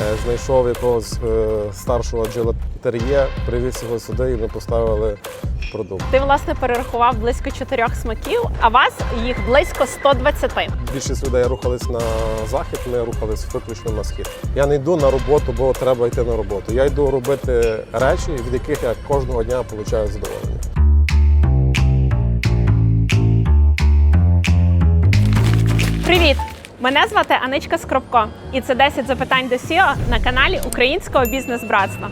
Е, Знайшов якогось е, старшого джелатер'є, привіз його сюди і ми поставили продукт. Ти власне перерахував близько чотирьох смаків, а вас їх близько 120. Більшість людей рухались на захід, ми рухались виключно на схід. Я не йду на роботу, бо треба йти на роботу. Я йду робити речі, від яких я кожного дня отримую задоволення. Привіт! Мене звати Аничка Скробко, і це 10 запитань до SEO на каналі Українського бізнес-братства.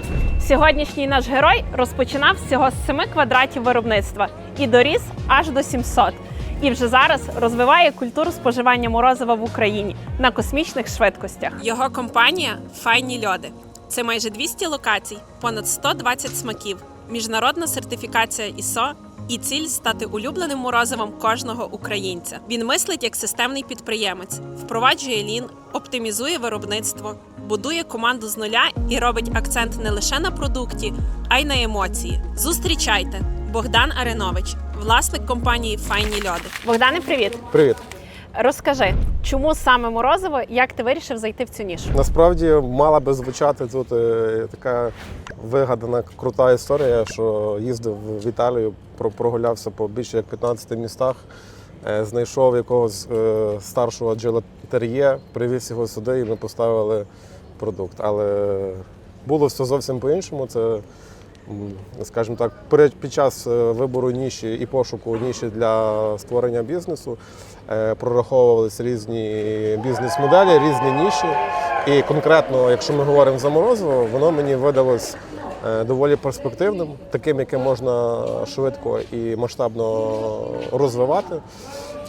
Сьогоднішній наш герой розпочинав всього з 7 квадратів виробництва і доріс аж до 700. І вже зараз розвиває культуру споживання морозива в Україні на космічних швидкостях. Його компанія Файні льоди. Це майже 200 локацій, понад 120 смаків, міжнародна сертифікація ISO і ціль стати улюбленим морозивом кожного українця. Він мислить як системний підприємець, впроваджує лін, оптимізує виробництво, будує команду з нуля і робить акцент не лише на продукті, а й на емоції. Зустрічайте Богдан Аренович, власник компанії Файні льоди. Богдане, привіт! Привіт! Розкажи, чому саме морозиво, як ти вирішив зайти в цю нішу? Насправді мала би звучати тут е, така вигадана крута історія, що їздив в Італію, про- прогулявся по більше як 15 містах, е, знайшов якогось е, старшого джелатер'є, привіз його сюди і ми поставили продукт. Але було все зовсім по-іншому. Це, скажімо так, під час е, вибору ніші і пошуку ніші для створення бізнесу прораховувалися різні бізнес-моделі, різні ніші. І конкретно, якщо ми говоримо за морозиво, воно мені видалось доволі перспективним, таким, яке можна швидко і масштабно розвивати.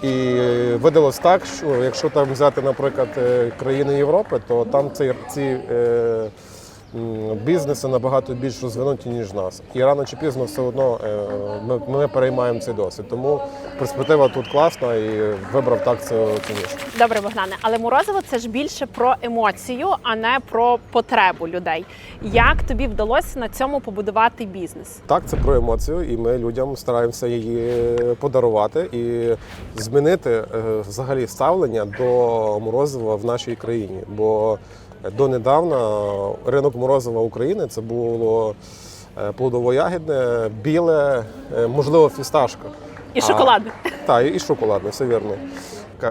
І видалось так, що якщо там взяти, наприклад, е, країни Європи, то там ці, ці е, бізнеси набагато більш розвинуті, ніж нас. І рано чи пізно все одно е, ми, ми переймаємо цей досвід. Тому перспектива тут класна і вибрав так цю, цю. Добре, Богдане, але морозиво це ж більше про емоцію, а не про потребу людей. Як тобі вдалося на цьому побудувати бізнес? Так, це про емоцію, і ми людям стараємося її подарувати і змінити е, взагалі ставлення до морозива в нашій країні. Бо донедавна ринок морозива України це було е, плодово-ягідне, біле, е, можливо, фісташка. І шоколадне. Так, і шоколадне, все вірно.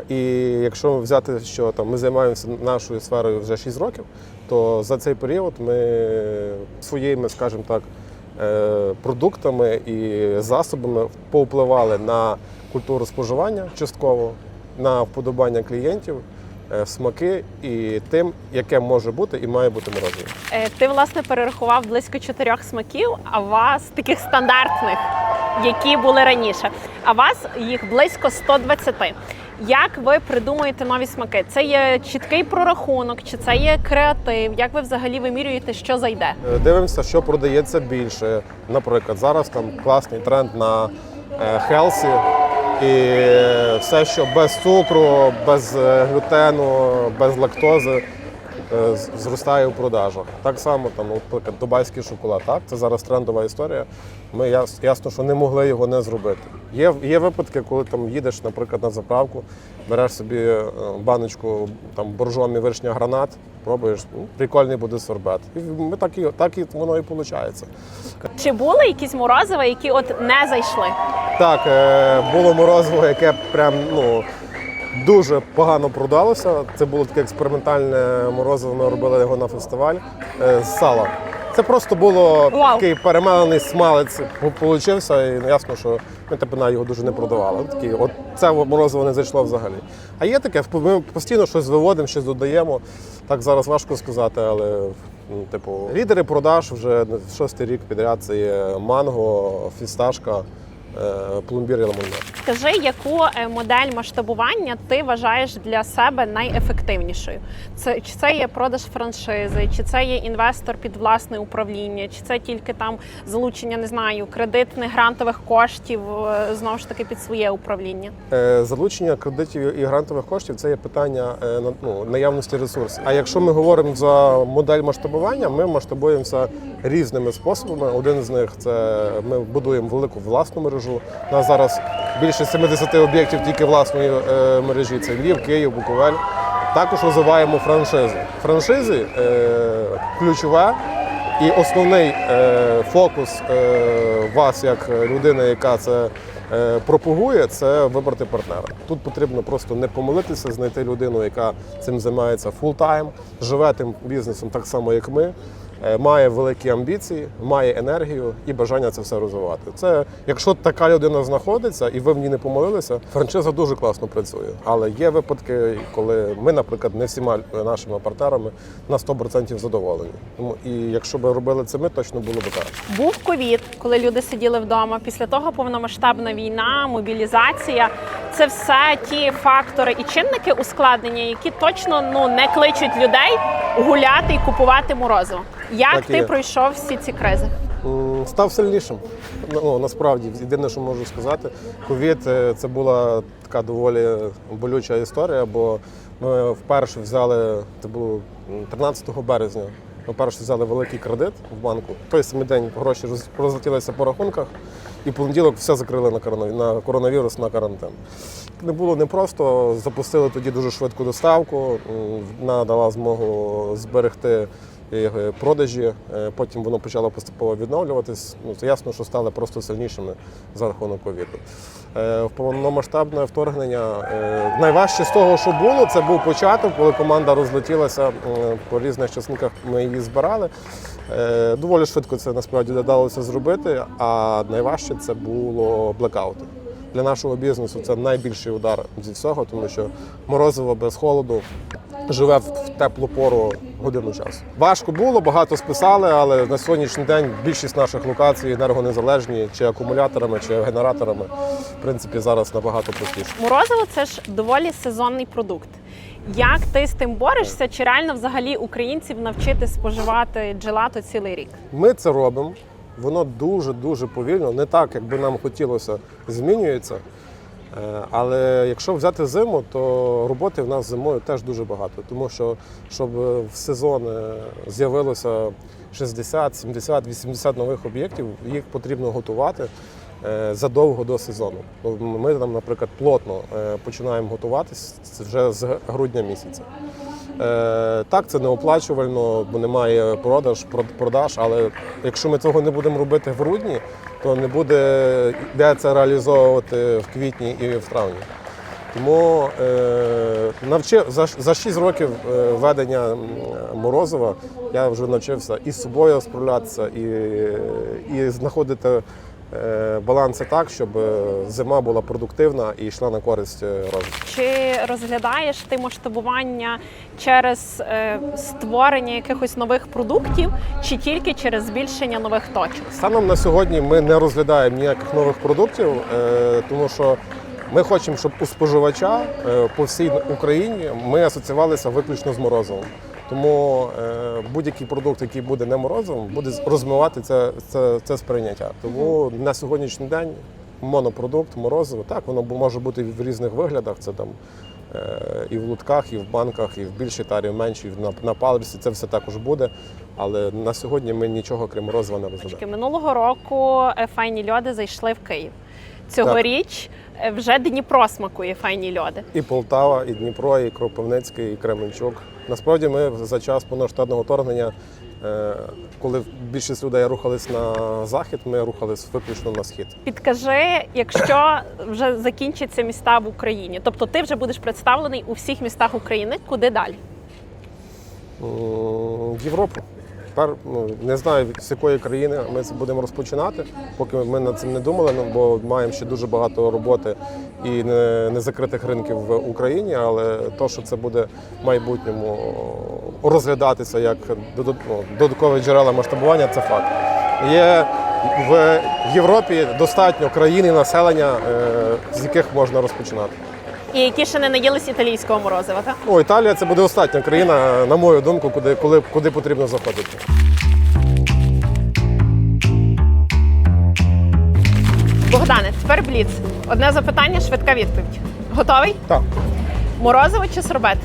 І якщо взяти, що там ми займаємося нашою сферою вже 6 років, то за цей період ми своїми, скажімо так, е, продуктами і засобами повпливали на культуру споживання частково, на вподобання клієнтів, смаки і тим, яке може бути і має бути морозиво. Е, Ти власне перерахував близько чотирьох смаків, а вас таких стандартних, які були раніше. А вас їх близько 120. Як ви придумуєте нові смаки? Це є чіткий прорахунок, чи це є креатив? Як ви взагалі вимірюєте, що зайде? Е, Дивимося, що продається більше. Наприклад, зараз там класний тренд на е, хелсі. І все, що без цукру, без е, глютену, без лактози, зростає у продажах. Так само, там, наприклад, дубайський шоколад. Так, це зараз трендова історія. Ми ясно, що не могли його не зробити. Є, є випадки, коли там їдеш, наприклад, на заправку, береш собі е, баночку там боржомі вишня гранат, пробуєш, ну, прикольний буде сорбет. І ми так і так і воно і виходить. Чи були якісь морозива, які от не зайшли? Так, е, було морозиво, яке прям ну дуже погано продалося. Це було таке експериментальне морозиво. Ми робили його на фестиваль е, з сала. Це просто було Вау. такий перемелений смалець получився, і ясно, що ми тепер його дуже не продавали. Такі, от це морозиво не зайшло взагалі. А є таке, ми постійно щось виводимо, щось додаємо. Так зараз важко сказати, але ну, типу, лідери продаж вже шостий рік підряд це є манго, фісташка, е, пломбір і лимонад. Скажи, яку е, модель масштабування ти вважаєш для себе найефективнішою? Це чи це є продаж франшизи, чи це є інвестор під власне управління, чи це тільки там залучення, не знаю, кредитних грантових коштів е, знову ж таки під своє управління? Залучення кредитів і грантових коштів це є питання ну, наявності ресурсів. А якщо ми говоримо за модель масштабування, ми масштабуємося різними способами. Один з них це ми будуємо велику власну мережу. У нас зараз більше 70 об'єктів тільки власної е, мережі. Це Львів, Київ, Буковель. Також розвиваємо франшизи. Франшизи е, ключове і основний е, фокус вас, як людини, яка це пропагує, це вибрати партнера. Тут потрібно просто не помилитися, знайти людину, яка цим займається фултайм, живе тим бізнесом так само, як ми. Е, Має великі амбіції, має енергію і бажання це все розвивати. Це якщо така людина знаходиться і ви в ній не помилилися, франшиза дуже класно працює. Але є випадки, коли ми, наприклад, не всіма нашими партнерами на 100% задоволені. Тому і якщо б робили це, ми точно було б так. Був ковід, коли люди сиділи вдома. Після того повномасштабна війна, мобілізація. Це все ті фактори і чинники ускладнення, які точно ну не кличуть людей гуляти і купувати морозиво. Як Так ти є. пройшов всі ці кризи? Став сильнішим. Ну, насправді, єдине, що можу сказати, ковід е, це була така доволі болюча історія, бо ми вперше взяли, це було 13 березня. Ми вперше взяли великий кредит в банку. Той самий день гроші роз- розлетілися по рахунках, і в понеділок все закрили на коронаві- коронавірус на карантин. Не було непросто. Запустили тоді дуже швидку доставку. Вона дала змогу зберегти продажі. Е, Потім воно почало поступово відновлюватись. Ну, це ясно, що стали просто сильнішими за рахунок ковіду. Е, В повномасштабне вторгнення е, найважче з того, що було, це був початок, коли команда розлетілася по різних частинках. Ми її збирали. Е, Доволі швидко це насправді вдалося зробити. А найважче це було блекаути. Для нашого бізнесу це найбільший удар зі всього, тому що морозиво без холоду живе в теплу пору годину часу. Важко було, багато списали, але на сьогоднішній день більшість наших локацій енергонезалежні чи акумуляторами, чи генераторами. В принципі, зараз набагато простіше. Морозиво це ж доволі сезонний продукт. Як ти з тим борешся? Чи реально взагалі українців навчити споживати джелато цілий рік? Ми це робимо. Воно дуже дуже повільно, не так, як би нам хотілося, змінюється. Е, Але якщо взяти зиму, то роботи в нас зимою теж дуже багато, тому що щоб в сезон е, з'явилося 60, 70, 80 нових об'єктів, їх потрібно готувати е, задовго до сезону. Ну, Ми там, наприклад, плотно е, починаємо готуватись вже з грудня місяця. Е, Так, це неоплачувально, бо немає продаж, продаж. Але якщо ми цього не будемо робити в грудні, то не буде де реалізовувати в квітні і в травні. Тому е, навчив за, за 6 років е, ведення Морозова я вже навчився і з собою справлятися, і, і знаходити баланси так, щоб е, зима була продуктивна і йшла на користь е, розвитку. Чи розглядаєш ти масштабування через е, створення якихось нових продуктів, чи тільки через збільшення нових точок? Станом на сьогодні ми не розглядаємо ніяких нових продуктів, е, тому що ми хочемо, щоб у споживача е, по всій Україні ми асоціювалися виключно з морозивом. Тому е, будь-який продукт, який буде не морозивом, буде розмивати це, це, це сприйняття. Тому на сьогоднішній день монопродукт, морозиво, так, воно може бути в різних виглядах. Це там е, і в лутках, і в банках, і в більшій тарі, в меншій, на, на паличці. Це все також буде. Але на сьогодні ми нічого крім морозива не розглядаємо. Минулого року е, файні льоди зайшли в Київ. Цьогоріч е, вже Дніпро смакує файні льоди. І Полтава, і Дніпро, і Кропивницький, і Кременчук. Насправді ми за час повноштатного вторгнення, е, коли більшість людей рухались на захід, ми рухались виключно на схід. Підкажи, якщо вже закінчаться міста в Україні, тобто ти вже будеш представлений у всіх містах України, куди далі? Європу. Тепер ну, не знаю, з якої країни ми будемо розпочинати, поки ми над цим не думали, ну, бо маємо ще дуже багато роботи і не, незакритих ринків в Україні, але то, що це буде в майбутньому розглядатися як ну, додаткові джерела масштабування, це факт. Є в Європі достатньо країн і населення, е, з яких можна розпочинати. І які ще не наїлись італійського морозива, так? О, Італія це буде остання країна, на мою думку, куди, коли, куди потрібно заходити. Богдане, тепер бліц. Одне запитання, швидка відповідь. Готовий? Так, Морозиво чи сорбет?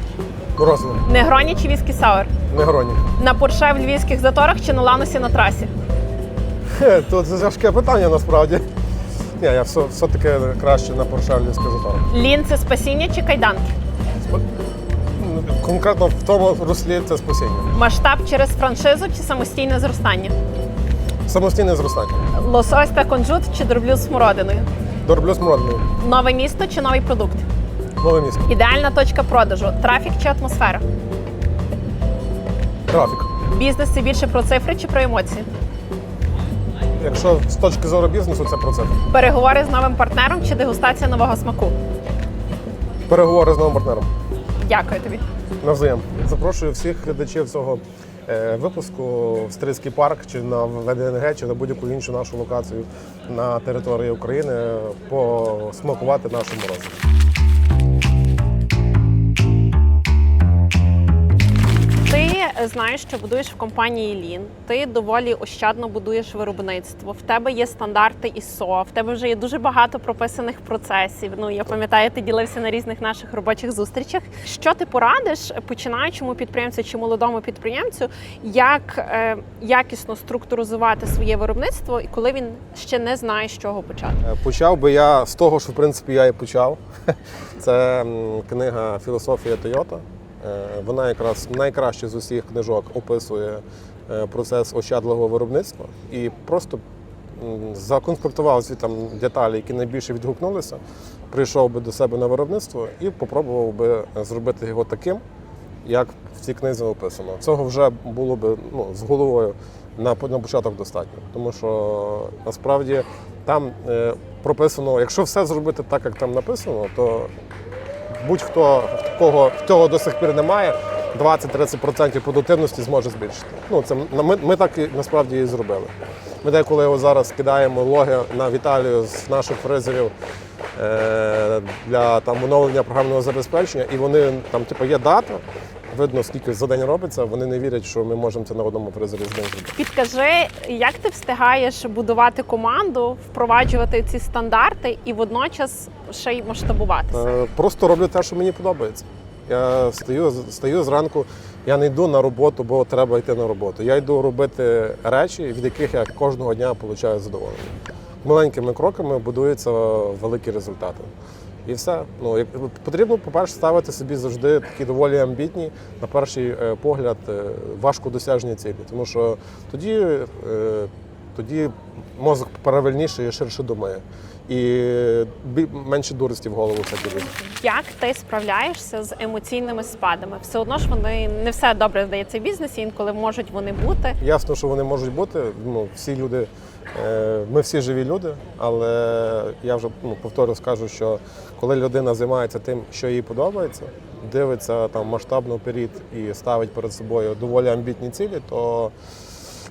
морозиво, Негроні чи віскі сауер? негроні. На Порше в львівських заторах чи на ланусі на трасі? Хе, Тут це важке питання насправді. Ні, я все, все-таки краще на Поршавлівське затор. Лінце спасіння чи кайданки? конкретно в тому руслі це спасіння. Масштаб через франшизу чи самостійне зростання? Самостійне зростання. Лосось та кунжут чи дроблю з смородиною? Дороблю смородиною. Нове місто чи новий продукт? Нове місто. Ідеальна точка продажу, трафік чи атмосфера? Трафік. Бізнес це більше про цифри чи про емоції? Якщо з точки зору бізнесу, це про це. Переговори з новим партнером чи дегустація нового смаку? Переговори з новим партнером. Дякую тобі. Навзаєм. Запрошую всіх глядачів цього е, випуску в Стрийський парк чи на ВДНГ, чи на будь-яку іншу нашу локацію на території України посмакувати нашу морозиво. Знаєш, що будуєш в компанії Лін. Ти доволі ощадно будуєш виробництво. В тебе є стандарти ISO, в тебе вже є дуже багато прописаних процесів. Ну я пам'ятаю, ти ділився на різних наших робочих зустрічах. Що ти порадиш починаючому підприємцю чи молодому підприємцю, як е, якісно структуризувати своє виробництво, і коли він ще не знає, з чого почати? Е, Почав би я з того, що в принципі я і почав. Це книга Філософія Тойота. Е, Вона якраз найкраще з усіх книжок описує е, процес ощадливого виробництва і просто законспектував ці там деталі, які найбільше відгукнулися, прийшов би до себе на виробництво і попробував би зробити його таким, як в цій книзі описано. Цього вже було б ну, з головою на, на початок достатньо. Тому що насправді там е, прописано, якщо все зробити так, як там написано, то будь-хто, в кого в цього до сих пір немає, 20-30% продуктивності зможе збільшити. Ну, це ми, ми так і насправді і зробили. Ми деколи його зараз кидаємо логи на Віталію з наших фрезерів е, для там оновлення програмного забезпечення, і вони там, типу, є дата. Видно, скільки за день робиться. Вони не вірять, що ми можемо це на одному день зробити. Підкажи, як ти встигаєш будувати команду, впроваджувати ці стандарти і водночас ще й масштабуватися? Е, Просто роблю те, що мені подобається. Я стою, стою зранку, я не йду на роботу, бо треба йти на роботу. Я йду робити речі, від яких я кожного дня отримую задоволення. Маленькими кроками будуються великі результати. І все. Ну, як, потрібно, по-перше, ставити собі завжди такі доволі амбітні, на перший е, погляд, е, важкодосяжні цілі. Тому що тоді, е, тоді мозок правильніше і ширше думає. І менше дурості в голову всякі лізе. Як ти справляєшся з емоційними спадами? Все одно ж вони не все добре здається в бізнесі, інколи можуть вони бути. Ясно, що вони можуть бути. Ну, всі люди, ми всі живі люди, але я вже ну, повторю скажу, що коли людина займається тим, що їй подобається, дивиться там масштабно вперед і ставить перед собою доволі амбітні цілі, то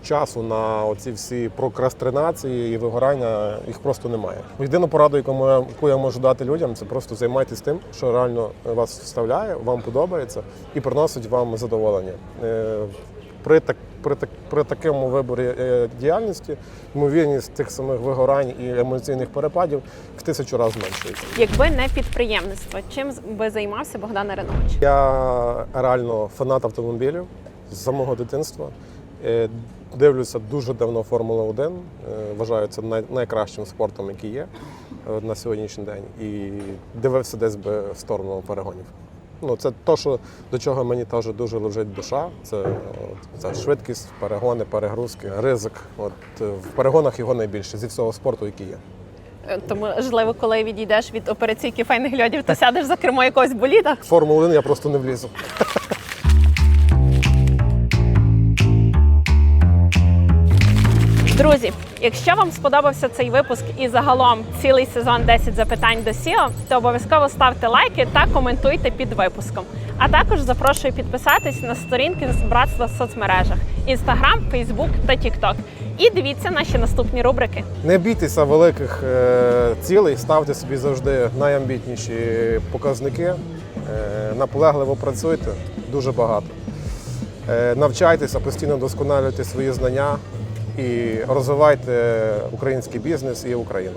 часу на оці всі прокрастринації і вигорання їх просто немає. Єдину пораду, яку я, яку я можу дати людям, це просто займайтесь тим, що реально вас вставляє, вам подобається і приносить вам задоволення. При, так, при, так, при такому виборі е, діяльності ймовірність тих самих вигорань і емоційних перепадів в тисячу разів зменшується. Якби не підприємництво, чим би займався Богдан Аринович? Я реально фанат автомобілів з самого дитинства. Е, Дивлюся дуже давно Формула 1. Е, Вважаю це найкращим спортом, який є на сьогоднішній день. І дивився десь би в сторону перегонів. Ну, це те, що до чого мені теж дуже лежить душа. Це, це швидкість, перегони, перегрузки, ризик. От е, в перегонах його найбільше зі всього спорту, який є. Е, Тому можливо, коли відійдеш від операційки файних льодів, то сядеш за кермо якогось боліда. Формулу 1 я просто не влізу. Друзі, якщо вам сподобався цей випуск і загалом цілий сезон 10 запитань до SEO, то обов'язково ставте лайки та коментуйте під випуском. А також запрошую підписатись на сторінки з братства в соцмережах: Instagram, Facebook та TikTok. І дивіться наші наступні рубрики. Не бійтеся великих е, цілей, ставте собі завжди найамбітніші показники. Е, наполегливо працюйте дуже багато. Е, навчайтеся, постійно досконалюйте свої знання і розвивайте український бізнес і Україну.